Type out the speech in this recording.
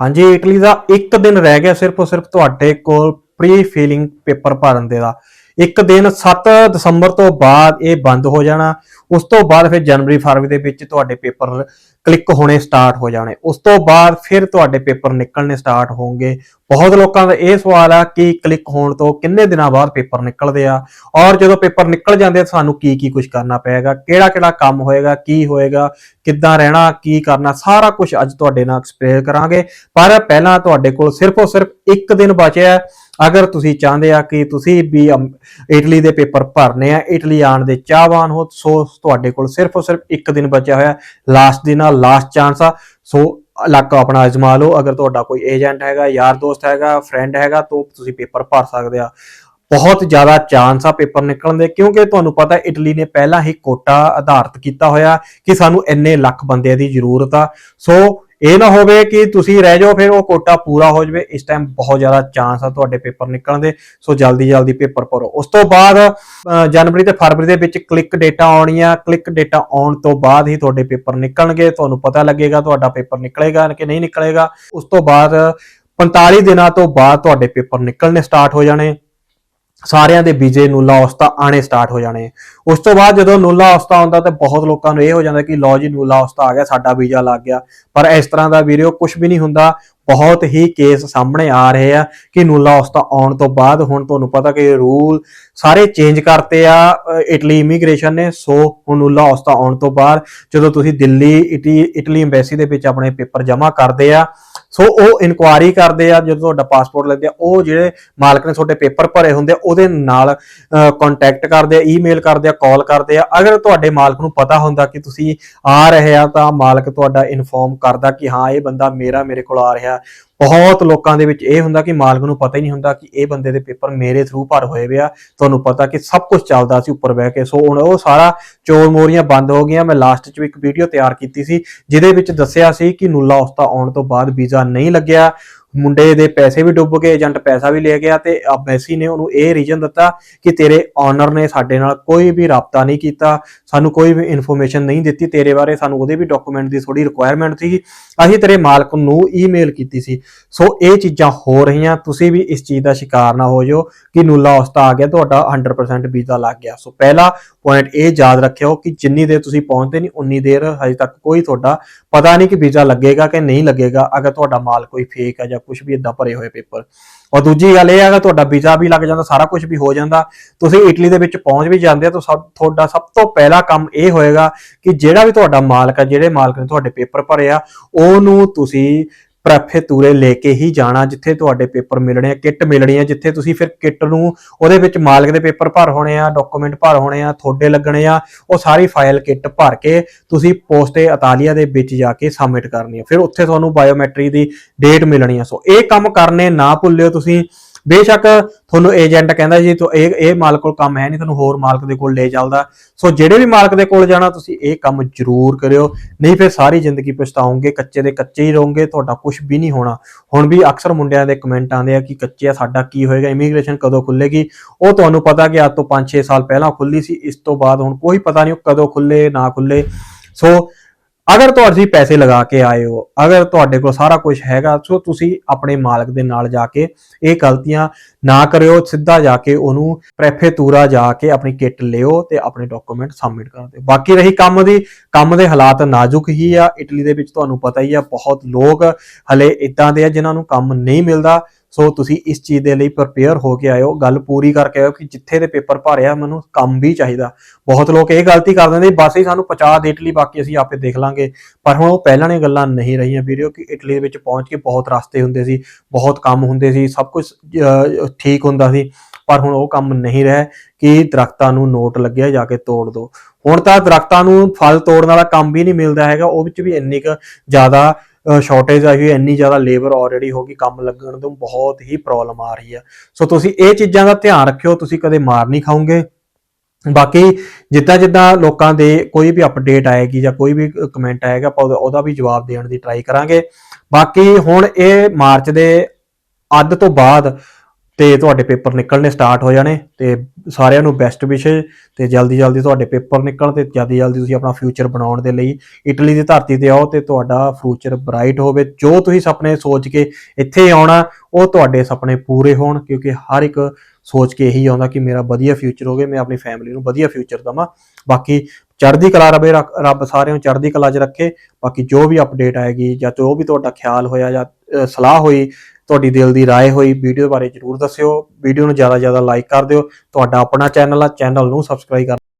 ਹਾਂਜੀ, ਇਟਲੀ ਦਾ ਇੱਕ ਦਿਨ ਰਹਿ ਗਿਆ ਸਿਰਫ ਔਰ ਸਿਰਫ ਤੁਹਾਡੇ ਕੋਲ ਪ੍ਰੀ ਫੀਲਿੰਗ ਪੇਪਰ ਭਰਨ ਦੇ ਦਾ। ਇੱਕ ਦਿਨ 7 ਦਸੰਬਰ ਤੋਂ ਬਾਅਦ ਇਹ ਬੰਦ ਹੋ ਜਾਣਾ। ਉਸ ਤੋਂ ਬਾਅਦ ਫਿਰ ਜਨਵਰੀ ਫਰਵਰੀ ਦੇ ਵਿੱਚ ਤੁਹਾਡੇ ਪੇਪਰ ਕਲਿੱਕ ਹੋਣੇ ਸਟਾਰਟ ਹੋ ਜਾਣੇ। ਉਸ ਤੋਂ ਬਾਅਦ ਫਿਰ ਤੁਹਾਡੇ ਪੇਪਰ ਨਿਕਲਣੇ ਸਟਾਰਟ ਹੋਣਗੇ। ਬਹੁਤ ਲੋਕਾਂ ਦਾ ਇਹ ਸਵਾਲ ਆ ਕਿ ਕਲਿੱਕ ਹੋਣ ਤੋਂ ਕਿੰਨੇ ਦਿਨਾਂ ਬਾਅਦ ਪੇਪਰ ਨਿਕਲਦੇ ਆ? ਔਰ ਜਦੋਂ ਪੇਪਰ ਨਿਕਲ ਜਾਂਦੇ ਆ, ਸਾਨੂੰ ਕੀ ਕੀ ਕੁਝ ਕਰਨਾ ਪਏਗਾ? ਕਿਹੜਾ ਕਿਹੜਾ ਕੰਮ ਹੋਏਗਾ, ਕੀ ਹੋਏਗਾ, ਕਿੱਦਾਂ ਰਹਿਣਾ, ਕੀ ਕਰਨਾ, ਸਾਰਾ ਕੁਝ ਅੱਜ ਤੁਹਾਡੇ ਨਾਲ ਐਕਸਪਲੇਨ ਕਰਾਂਗੇ। ਪਰ ਪਹਿਲਾਂ ਤੁਹਾਡੇ ਕੋਲ ਸਿਰਫ ਔਰ ਸਿਰਫ ਇੱਕ ਦਿਨ ਬਚਿਆ। ਹੈ। ਅਗਰ ਤੁਸੀਂ ਚਾਹੁੰਦੇ ਆ ਕਿ ਤੁਸੀਂ ਵੀ ਅਮ, ਇਟਲੀ ਦੇ ਪੇਪਰ ਭਰਨੇ ਆ ਇਟਲੀ ਆਉਣ ਦੇ ਚਾਹਵਾਨ ਹੋ ਸੋ ਤੁਹਾਡੇ ਕੋਲ ਸਿਰਫ ਔਰ ਸਿਰਫ ਇੱਕ ਦਿਨ ਬਚਿਆ ਹੋਇਆ ਲਾਸਟ ਦਿਨ ਆ ਲਾਸਟ ਚਾਂਸ ਆ। ਸੋ ਲੱਕ ਆਪਣਾ ਅਜਮਾ ਲਓ ਅਗਰ ਤੁਹਾਡਾ ਕੋਈ ਏਜੰਟ ਹੈਗਾ ਯਾਰ ਦੋਸਤ ਹੈਗਾ ਫਰੈਂਡ ਹੈਗਾ ਤਾਂ ਤੁਸੀਂ ਪੇਪਰ ਭਰ ਸਕਦੇ ਆ। ਬਹੁਤ ਜ਼ਿਆਦਾ ਚਾਂਸ ਆ ਪੇਪਰ ਨਿਕਲਣ ਦੇ ਕਿਉਂਕਿ ਤੁਹਾਨੂੰ ਪਤਾ ਇਟਲੀ ਨੇ ਪਹਿਲਾਂ ਹੀ ਕੋਟਾ ਆਧਾਰਿਤ ਕੀਤਾ ਹੋਇਆ ਕਿ ਸਾਨੂੰ ਇੰਨੇ ਲੱਖ ਬੰਦਿਆਂ ਦੀ ਜ਼ਰੂਰਤ ਆ। ਸੋ ਇਹ ਨਾ ਹੋਵੇ ਕਿ ਤੁਸੀਂ ਰਹਿ ਜਾਓ, ਫਿਰ ਉਹ ਕੋਟਾ ਪੂਰਾ ਹੋ ਜਾਵੇ। ਇਸ ਟਾਈਮ ਬਹੁਤ ਜ਼ਿਆਦਾ ਚਾਂਸ ਆ ਤੁਹਾਡੇ ਪੇਪਰ ਨਿਕਲਣ ਦੇ। ਸੋ ਜਲਦੀ ਜਲਦੀ ਪੇਪਰ ਭਰੋ। ਉਸ ਤੋਂ ਬਾਅਦ ਜਨਵਰੀ ਤੇ ਫਰਵਰੀ ਦੇ ਵਿੱਚ ਕਲਿੱਕ ਡੇਟਾ ਆਉਣੀ ਆ ਕਲਿੱਕ ਡੇਟਾ ਆਉਣ ਤੋਂ ਬਾਅਦ ਹੀ ਤੁਹਾਡੇ ਪੇਪਰ ਨਿਕਲਣਗੇ। ਤੁਹਾਨੂੰ ਪਤਾ ਲੱਗੇਗਾ ਤੁਹਾਡਾ ਪੇਪਰ ਨਿਕਲੇਗਾ ਕਿ ਨਹੀਂ ਨਿਕਲੇਗਾ। ਉਸ ਤੋਂ ਬਾਅਦ 45 ਦਿਨਾਂ ਤੋਂ ਬਾਅਦ ਤੁਹਾਡੇ ਪੇਪਰ ਨਿਕਲਣੇ ਸਟਾਰਟ ਹੋ ਜਾਣੇ। ਸਾਰਿਆਂ ਦੇ ਵੀਜ਼ੇ ਨੂਲਾ ਔਸਤਾ ਆਣੇ ਸਟਾਰਟ ਹੋ ਜਾਣੇ। ਉਸ ਤੋਂ ਬਾਅਦ ਜਦੋਂ ਨੂਲਾ ਔਸਤਾ ਆਉਂਦਾ ਤੇ ਬਹੁਤ ਲੋਕਾਂ ਨੂੰ ਇਹ ਹੋ ਜਾਂਦਾ ਕਿ ਲਓ ਜੀ, ਨੂਲਾ ਔਸਤਾ ਆ ਗਿਆ, ਸਾਡਾ ਵੀਜ਼ਾ ਲੱਗ ਗਿਆ। ਪਰ ਇਸ ਤਰ੍ਹਾਂ ਦਾ ਵੀਡੀਓ ਕੁਝ ਵੀ ਨਹੀਂ ਹੁੰਦਾ। ਬਹੁਤ ਹੀ ਕੇਸ ਸਾਹਮਣੇ ਆ ਰਹੇ ਆ ਕਿ ਨੂਲਾ ਔਸਤਾ ਆਉਣ ਤੋਂ ਬਾਅਦ ਹੁਣ ਤੁਹਾਨੂੰ ਪਤਾ ਕਿ ਰੂਲ ਸਾਰੇ ਚੇਂਜ ਕਰਤੇ ਆ ਇਟਲੀ ਇਮੀਗ੍ਰੇਸ਼ਨ ਨੇ। ਸੋ ਹੁਣ ਨੂਲਾ ਔਸਤਾ ਆਉਣ ਤੋਂ ਬਾਅਦ ਜਦੋਂ ਤੁਸੀਂ ਦਿੱਲੀ ਇਟਲੀ ਇਟਲੀ ਐਮਬੈਸੀ ਦੇ ਵਿੱਚ ਆਪਣੇ ਪੇਪਰ ਜਮ੍ਹਾਂ ਕਰਦੇ ਆ ਸੋ ਉਹ ਇਨਕੁਆਇਰੀ ਕਰਦੇ ਆ, ਜਦੋਂ ਤੁਹਾਡਾ ਪਾਸਪੋਰਟ ਲੈਂਦੇ ਆ ਉਹ ਜਿਹੜੇ ਮਾਲਕ ਨੇ ਤੁਹਾਡੇ ਪੇਪਰ ਭਰੇ ਹੁੰਦੇ ਆ, ਉਹਦੇ ਨਾਲ ਕੰਟੈਕਟ ਕਰਦੇ ਆ ਈਮੇਲ ਕਰਦੇ ਆ ਕਾਲ ਕਰਦੇ ਆ। ਅਗਰ ਤੁਹਾਡੇ ਮਾਲਕ ਨੂੰ ਪਤਾ ਹੁੰਦਾ ਕਿ ਤੁਸੀਂ ਆ ਰਹੇ ਆ, ਤਾਂ ਮਾਲਕ ਤੁਹਾਡਾ ਇਨਫੋਰਮ ਕਰਦਾ ਕਿ ਹਾਂ, ਇਹ ਬੰਦਾ ਮੇਰਾ ਮੇਰੇ ਕੋਲ ਆ ਰਿਹਾ। ਬਹੁਤ ਲੋਕਾਂ ਦੇ ਵਿੱਚ ਇਹ ਹੁੰਦਾ ਕਿ ਮਾਲਕ ਨੂੰ ਪਤਾ ਹੀ ਨਹੀਂ ਹੁੰਦਾ ਕਿ ਇਹ ਬੰਦੇ ਦੇ ਪੇਪਰ ਮੇਰੇ ਥਰੂ ਭਰ ਹੋਏ ਵੇ ਆ। ਤੁਹਾਨੂੰ ਪਤਾ ਕਿ ਸਭ ਕੁਝ ਚੱਲਦਾ ਸੀ ਉੱਪਰ ਬਹਿ ਕੇ। ਸੋ ਹੁਣ ਉਹ ਸਾਰਾ ਚੋਰ ਮੋਰੀਆਂ ਬੰਦ ਹੋ ਗਈਆਂ। ਮੈਂ ਲਾਸਟ 'ਚ ਵੀ ਇੱਕ ਵੀਡੀਓ ਤਿਆਰ ਕੀਤੀ ਸੀ, ਜਿਹਦੇ ਵਿੱਚ ਦੱਸਿਆ ਸੀ ਕਿ ਨੂਲਾ ਉਸਤਾ ਆਉਣ ਤੋਂ ਬਾਅਦ ਵੀਜ਼ਾ ਨਹੀਂ ਲੱਗਿਆ। ਮੁੰਡੇ ਦੇ ਪੈਸੇ ਵੀ ਡੁੱਬ ਗਏ, ਏਜੰਟ ਪੈਸਾ ਵੀ ਲੈ ਗਿਆ ਤੇ ਐਮਬੈਸੀ ਨੇ ਉਹਨੂੰ ਇਹ ਰੀਜਨ ਦਿੱਤਾ ਕਿ ਤੇਰੇ ਓਨਰ ਨੇ ਸਾਡੇ ਨਾਲ ਕੋਈ ਵੀ ਰਾਬਤਾ ਨਹੀਂ ਕੀਤਾ, ਸਾਨੂੰ ਕੋਈ ਵੀ ਇਨਫੋਰਮੇਸ਼ਨ ਨਹੀਂ ਦਿੱਤੀ, ਤੇਰੇ ਬਾਰੇ ਸਾਨੂੰ ਉਹਦੇ ਵੀ ਡਾਕੂਮੈਂਟ ਦੀ ਥੋੜੀ ਰਿਕੁਆਇਰਮੈਂਟ ਸੀ ਅਸੀਂ ਤੇਰੇ ਮਾਲਕ ਨੂੰ ਈਮੇਲ ਕੀਤੀ ਸੀ। ਸੋ ਇਹ ਚੀਜ਼ਾਂ ਹੋ ਰਹੀਆਂ, ਤੁਸੀਂ ਵੀ ਇਸ ਚੀਜ਼ ਦਾ ਸ਼ਿਕਾਰ ਨਾ ਹੋ ਜਾਓ ਕਿ ਨੂਲਾ ਉਸਤਾ ਆ ਗਿਆ, ਤੁਹਾਡਾ 100% ਵੀਜ਼ਾ ਲੱਗ ਗਿਆ। ਸੋ ਪਹਿਲਾ ਪੁਆਇੰਟ ਇਹ ਯਾਦ ਰੱਖਿਓ ਕਿ ਜਿੰਨੀ ਦੇਰ ਤੁਸੀਂ ਪਹੁੰਚਦੇ ਨਹੀਂ, ਉਨੀ ਦੇਰ ਹਜੇ ਤੱਕ ਕੋਈ ਤੁਹਾਡਾ ਪਤਾ ਨਹੀਂ ਕਿ ਵੀਜ਼ਾ ਲੱਗੇਗਾ ਕਿ ਨਹੀਂ ਲੱਗੇਗਾ, ਅਗਰ ਤੁਹਾਡਾ ਮਾਲ ਕੋਈ ਫੇਕ ਹੈ ਜਾਂ ਕੁਝ ਵੀ ਇਦਾਂ ਭਰੇ ਹੋਏ ਪੇਪਰ ਔਰ ਦੂਜੀ ਗੱਲ ਇਹ ਹੈ ਕਿ ਤੁਹਾਡਾ ਵੀਜ਼ਾ ਵੀ ਲੱਗ ਜਾਂਦਾ, ਸਾਰਾ ਕੁਝ ਵੀ ਹੋ ਜਾਂਦਾ, ਤੁਸੀਂ ਇਟਲੀ ਦੇ ਵਿੱਚ ਪਹੁੰਚ ਵੀ ਜਾਂਦੇ ਆ ਤਾਂ ਸਭ, ਤੁਹਾਡਾ ਸਭ ਤੋਂ ਪਹਿਲਾ ਕੰਮ ਇਹ ਹੋਏਗਾ ਕਿ ਜਿਹੜਾ ਵੀ ਤੁਹਾਡਾ ਮਾਲਕ ਹੈ, ਜਿਹੜੇ ਮਾਲਕ ਨੇ ਤੁਹਾਡੇ ਪੇਪਰ ਭਰੇ ਆ, ਉਹਨੂੰ ਤੁਸੀਂ ਪ੍ਰੈਫੇਤੂਰੇ ਲੈ ਕੇ ਹੀ ਜਾਣਾ, ਜਿੱਥੇ ਤੁਹਾਡੇ ਪੇਪਰ ਮਿਲਣੇ ਆ, ਕਿੱਟ ਮਿਲਣੀ ਆ, ਜਿੱਥੇ ਤੁਸੀਂ ਫਿਰ ਕਿੱਟ ਨੂੰ ਉਹਦੇ ਵਿੱਚ ਮਾਲਕ ਦੇ ਪੇਪਰ ਭਰ ਹੋਣੇ ਆ ਡਾਕੂਮੈਂਟ ਭਰ ਹੋਣੇ ਆ, ਤੁਹਾਡੇ ਲੱਗਣੇ ਆ, ਉਹ ਸਾਰੀ ਫਾਈਲ ਕਿੱਟ ਭਰ ਕੇ ਤੁਸੀਂ ਪੋਸਟੇ ਇਤਾਲੀਆ ਦੇ ਵਿੱਚ ਜਾ ਕੇ ਸਬਮਿਟ ਕਰਨੀ ਆ। ਫਿਰ ਉੱਥੇ ਤੁਹਾਨੂੰ ਬਾਇਓਮੈਟ੍ਰਿਕ ਦੀ ਡੇਟ ਮਿਲਣੀ ਆ। ਸੋ ਇਹ ਕੰਮ ਕਰਨੇ ਨਾ ਭੁੱਲਿਓ ਤੁਸੀਂ। ਬੇਸ਼ੱਕ ਤੁਹਾਨੂੰ ਏਜੰਟ ਕਹਿੰਦਾ ਜੀ ਤੋ ਇਹ ਇਹ ਮਾਲਕ ਕੋਲ ਕੰਮ ਹੈ ਨਹੀਂ ਤੁਹਾਨੂੰ ਹੋਰ ਮਾਲਕ ਦੇ ਕੋਲ ਲੈ ਚੱਲਦਾ। ਸੋ ਜਿਹੜੇ ਵੀ ਮਾਲਕ ਦੇ ਕੋਲ ਜਾਣਾ, ਤੁਸੀਂ ਇਹ ਕੰਮ ਜ਼ਰੂਰ ਕਰਿਓ। ਨਹੀਂ ਫਿਰ ਸਾਰੀ ਜ਼ਿੰਦਗੀ ਪਛਤਾਓਗੇ ਕੱਚੇ ਦੇ ਕੱਚੇ ਹੀ ਰਹੋਗੇ, ਤੁਹਾਡਾ ਕੁਝ ਵੀ ਨਹੀਂ ਹੋਣਾ। ਹੁਣ ਵੀ ਅਕਸਰ ਮੁੰਡਿਆਂ ਦੇ ਕਮੈਂਟ ਆਉਂਦੇ ਆ ਕਿ ਕੱਚੇ ਆ, ਸਾਡਾ ਕੀ ਹੋਏਗਾ ਇਮੀਗ੍ਰੇਸ਼ਨ ਕਦੋਂ ਖੁੱਲੇਗੀ? ਉਹ ਤੁਹਾਨੂੰ ਪਤਾ ਕਿ ਅੱਜ ਤੋਂ 5-6 ਸਾਲ ਪਹਿਲਾਂ ਖੁੱਲੀ ਸੀ, ਇਸ ਤੋਂ ਬਾਅਦ ਹੁਣ ਕੋਈ ਪਤਾ ਨਹੀਂ ਉਹ ਕਦੋਂ ਖੁੱਲੇ, ਨਾ ਖੁੱਲੇ। ਸੋ ਅਗਰ ਤੁਸੀਂ ਪੈਸੇ ਲਗਾ ਕੇ ਆਏ ਹੋ, ਅਗਰ ਤੁਹਾਡੇ ਕੋਲ ਸਾਰਾ ਕੁਝ ਹੈਗਾ, ਸੋ ਤੁਸੀਂ ਆਪਣੇ ਮਾਲਕ ਦੇ ਨਾਲ ਜਾ ਕੇ ਇਹ ਗਲਤੀਆਂ ਨਾ ਕਰਿਓ, ਸਿੱਧਾ ਜਾ ਕੇ ਉਹਨੂੰ ਪ੍ਰੈਫੇਤੂਰਾ ਜਾ ਕੇ ਆਪਣੀ ਕਿੱਟ ਲਿਓ ਤੇ ਆਪਣੇ ਡਾਕੂਮੈਂਟ ਸਬਮਿਟ ਕਰ ਦਿਓ। ਬਾਕੀ ਰਹੀ ਕੰਮ ਦੀ, ਕੰਮ ਦੇ ਹਾਲਾਤ ਨਾਜ਼ੁਕ ਹੀ ਆ। ਇਟਲੀ ਦੇ ਵਿੱਚ ਤੁਹਾਨੂੰ ਪਤਾ ਹੀ ਆ, ਬਹੁਤ ਲੋਕ ਹਲੇ ਇਦਾਂ ਦੇ ਆ ਜਿਨ੍ਹਾਂ ਨੂੰ ਕੰਮ ਨਹੀਂ ਮਿਲਦਾ। ਸੋ ਤੁਸੀਂ ਇਸ ਚੀਜ਼ ਦੇ ਲਈ ਪ੍ਰਪੇਅਰ ਹੋ ਕੇ ਆਇਓ, ਗੱਲ ਪੂਰੀ ਕਰਕੇ ਆਇਓ ਕਿ ਜਿੱਥੇ ਦੇ ਪੇਪਰ ਭਰਿਆ ਮੈਨੂੰ ਕੰਮ ਵੀ ਚਾਹੀਦਾ। ਬਹੁਤ ਲੋਕ ਇਹ ਗਲਤੀ ਕਰ ਦਿੰਦੇ, ਬਸ ਹੀ ਸਾਨੂੰ ਪਹੁੰਚਾ ਦੇ ਇਟਲੀ ਬਾਕੀ ਅਸੀਂ ਆਪੇ ਦੇਖ ਲਾਂਗੇ। ਪਰ ਹੁਣ ਉਹ ਪਹਿਲਾਂ ਨੇ ਗੱਲਾਂ ਨਹੀਂ ਰਹੀਆਂ ਵੀਡੀਓ ਕਿ ਇਟਲੀ ਦੇ ਵਿੱਚ ਪਹੁੰਚ ਕੇ ਬਹੁਤ ਰਸਤੇ ਹੁੰਦੇ ਸੀ, ਬਹੁਤ ਕੰਮ ਹੁੰਦੇ ਸੀ, ਸਭ ਕੁਝ ਠੀਕ ਹੁੰਦਾ ਸੀ। ਪਰ ਹੁਣ ਉਹ ਕੰਮ ਨਹੀਂ ਰਿਹਾ, ਕਿ ਦਰਖਤਾਂ ਨੂੰ ਨੋਟ ਲੱਗਿਆ ਜਾ ਕੇ ਤੋੜ ਦਿਓ ਹੁਣ ਤਾਂ ਦਰਖਤਾਂ ਨੂੰ ਫਲ ਤੋੜਨ ਵਾਲਾ ਕੰਮ ਵੀ ਨਹੀਂ ਮਿਲਦਾ ਹੈਗਾ, ਉਹ ਵਿੱਚ ਵੀ ਇੰਨੀ ਕੁ ਜ਼ਿਆਦਾ ਸ਼ਾਰਟੇਜ ਆਈ ਹੋਈ ਇੰਨੀ ਜ਼ਿਆਦਾ ਲੇਬਰ ਆਲਰੇਡੀ ਹੋ ਗਈ, ਕੰਮ ਲੱਗਣ ਤੋਂ ਬਹੁਤ ਹੀ ਪ੍ਰੋਬਲਮ ਆ ਰਹੀ ਹੈ ਸੋ ਤੁਸੀਂ ਇਹ ਚੀਜ਼ਾਂ ਦਾ ਧਿਆਨ ਰੱਖਿਓ, ਤੁਸੀਂ ਕਦੇ ਮਾਰ ਨਹੀਂ ਖਾਓਗੇ। ਬਾਕੀ ਜਿੱਦਾਂ ਜਿੱਦਾਂ ਲੋਕਾਂ ਦੇ ਕੋਈ ਵੀ ਅਪਡੇਟ ਆਏਗੀ ਜਾਂ ਕੋਈ ਵੀ ਕਮੈਂਟ ਆਏਗਾ, ਆਪਾਂ ਉਹਦਾ ਵੀ ਜਵਾਬ ਦੇਣ ਦੀ ਟਰਾਈ ਕਰਾਂਗੇ। ਬਾਕੀ ਹੁਣ ਇਹ ਮਾਰਚ ਦੇ ਅੱਧ ਤੋਂ ਬਾਅਦ ਤੇ ਤੁਹਾਡੇ ਪੇਪਰ ਨਿਕਲਣੇ ਸਟਾਰਟ ਹੋ ਜਾਣੇ ਤੇ ਸਾਰਿਆਂ ਨੂੰ ਬੈਸਟ ਵਿਸ਼ੇ ਤੇ ਜਲਦੀ ਜਲਦੀ ਤੁਹਾਡੇ ਪੇਪਰ ਨਿਕਲਣ ਤੇ ਜਲਦੀ ਜਲਦੀ ਤੁਸੀਂ ਆਪਣਾ ਫਿਊਚਰ ਬਣਾਉਣ ਦੇ ਲਈ ਇਟਲੀ ਦੀ ਧਰਤੀ ਤੇ ਆਓ ਤੇ ਤੁਹਾਡਾ ਫਿਊਚਰ ਬ੍ਰਾਈਟ ਹੋਵੇ। ਜੋ ਤੁਸੀਂ ਸੁਪਨੇ ਸੋਚ ਕੇ ਇੱਥੇ ਆਉਣਾ, ਉਹ ਤੁਹਾਡੇ ਸੁਪਨੇ ਪੂਰੇ ਹੋਣ ਕਿਉਂਕਿ ਹਰ ਇੱਕ ਸੋਚ ਕੇ ਇਹੀ ਆਉਂਦਾ ਕਿ ਮੇਰਾ ਵਧੀਆ ਫਿਊਚਰ ਹੋਵੇ, ਮੈਂ ਆਪਣੀ ਫੈਮਿਲੀ ਨੂੰ ਵਧੀਆ ਫਿਊਚਰ ਦਵਾਂ। ਬਾਕੀ ਚੜ੍ਹਦੀ ਕਲਾ ਰਵੇ ਰੱਬ ਸਾਰਿਆਂ ਨੂੰ ਚੜ੍ਹਦੀ ਕਲਾ 'ਚ ਰੱਖੇ। ਬਾਕੀ ਜੋ ਵੀ ਅਪਡੇਟ ਆਏਗੀ ਜਾਂ ਜੋ ਵੀ ਤੁਹਾਡਾ ਖਿਆਲ ਹੋਇਆ ਜਾਂ ਸਲਾਹ ਹੋਈ, ਤੁਹਾਡੀ ਦਿਲ ਦੀ ਰਾਏ ਹੋਈ, ਵੀਡੀਓ ਬਾਰੇ ਜਰੂਰ ਦੱਸਿਓ, ਵੀਡੀਓ ਨੂੰ ਜ਼ਿਆਦਾ ਜ਼ਿਆਦਾ ਲਾਈਕ ਕਰ ਦਿਓ, ਤੁਹਾਡਾ ਆਪਣਾ ਚੈਨਲ ਆ ਚੈਨਲ ਨੂੰ ਸਬਸਕ੍ਰਾਈਬ ਕਰ